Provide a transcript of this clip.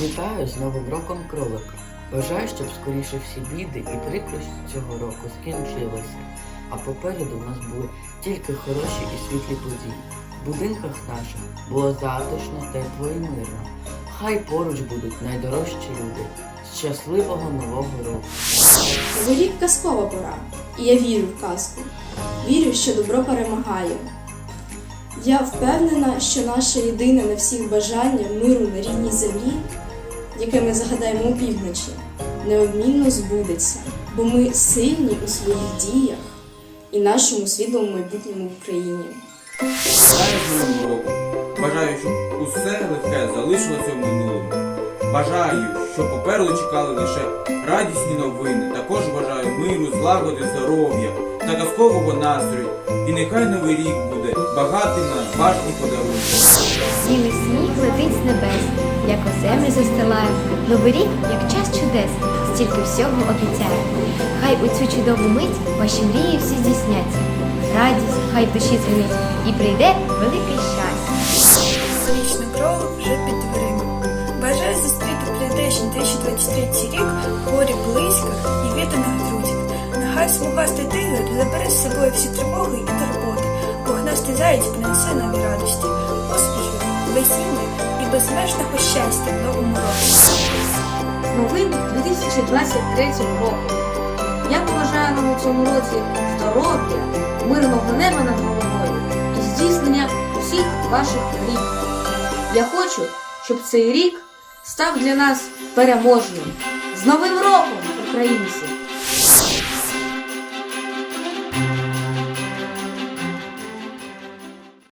Вітаю з Новим роком кролика. Бажаю, щоб скоріше всі біди і прикрощі цього року скінчилися, а попереду в нас були тільки хороші і світлі події. В будинках наших було затишно, тепло і мирно. Хай поруч будуть найдорожчі люди. Щасливого нового року! Новий рік казкова пора, і я вірю в казку. Вірю, що добро перемагає. Я впевнена, що наше єдине на всіх бажання миру на рідній землі, яке ми загадаємо опівночі, неодмінно збудеться, бо ми сильні у своїх діях і нашому світлому майбутньому в Україні. Бажаю з Новим. Бажаю, щоб усе лихе залишилося в минулому. Бажаю, щоб попереду чекали лише радісні новини. Також бажаю миру, злагоди, здоров'я та казкового настрою. І нехай новий рік буде багатим на бажані подарунки. Білий сніг летить з небес, як у землю застилає. Новий рік, як час чудес, стільки всього обіцяє. Хай у цю чудову мить ваші мрії всі здійсняться. Радість, хай душі дзвенить, і прийде велике щастя. Річний кролик вже під дверима. Бажаю зустріти прийдешній 2023 рік порі близько і відданих друзів. Нехай смугастий тигр забере з собою всі тривоги і турботи. Пухнастий заєць принесе нові радості, успіхів, весілля і безмежного щастя в новому році. з новим 2023 роком. Я у цьому році здоров'я, мирного неба над головою і здійснення усіх ваших мрій. Я хочу, щоб цей рік став для нас переможним. З Новим роком, українці!